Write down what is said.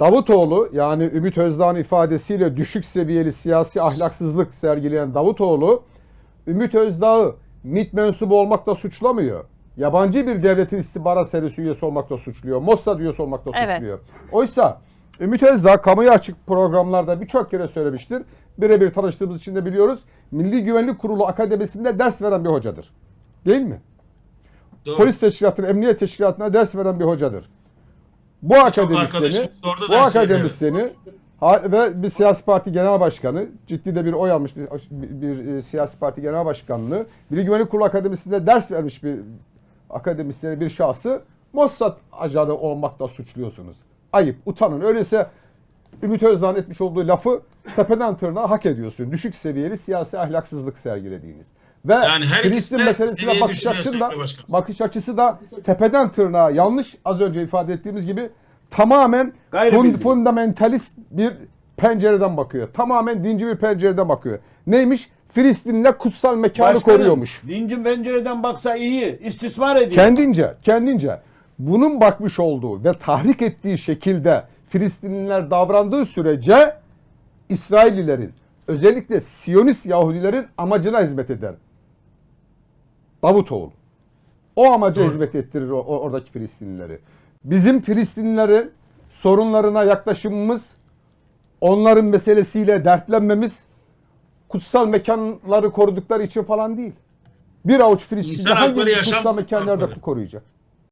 Davutoğlu yani Ümit Özdağ'ın ifadesiyle düşük seviyeli siyasi ahlaksızlık sergileyen Davutoğlu Ümit Özdağ'ı MİT mensubu olmakla suçlamıyor. Yabancı bir devletin istihbarat servisi üyesi olmakla suçluyor. Mossad üyesi olmakla Evet. suçluyor. Oysa Ümit Özdağ kamuya açık programlarda birçok kere söylemiştir. Birebir tanıştığımız için de biliyoruz. Milli Güvenlik Kurulu Akademisi'nde ders veren bir hocadır. Değil mi? Doğru. Polis teşkilatına, emniyet teşkilatına ders veren bir hocadır. Bu akademisyeni, bu akademisyeni ha- ve bir siyasi parti genel başkanı, ciddi de bir oy almış bir, bir, bir, e, siyasi parti genel başkanlığı, Milli Güvenlik Kurulu Akademisi'nde ders vermiş bir akademisyeni, bir şahsı Mossad ajanı olmakla suçluyorsunuz. Ayıp, utanın. Öyleyse Ümit Özdağ'ın etmiş olduğu lafı tepeden tırnağa hak ediyorsun. Düşük seviyeli siyasi ahlaksızlık sergilediğiniz. Ve Yani Filistin meselesine bakış açısı da, bakış açısı da tepeden tırnağa yanlış. Az önce ifade ettiğimiz gibi tamamen Gayri fund- fundamentalist bir pencereden bakıyor. Tamamen dinci bir pencereden bakıyor. Neymiş? Filistin'le kutsal mekanı Başkanım, koruyormuş. Dinci pencereden baksa iyi. istismar ediyor. Kendince, kendince bunun bakmış olduğu ve tahrik ettiği şekilde Filistinliler davrandığı sürece İsraillilerin özellikle Siyonist Yahudilerin amacına hizmet eder. Davutoğlu. O amaca Doğru. hizmet ettirir o, oradaki Filistinlileri. Bizim Filistinlilerin sorunlarına yaklaşımımız, onların meselesiyle dertlenmemiz kutsal mekanları korudukları için falan değil. Bir avuç Filistinli hangi kutsal mekanlarda hakları. koruyacak?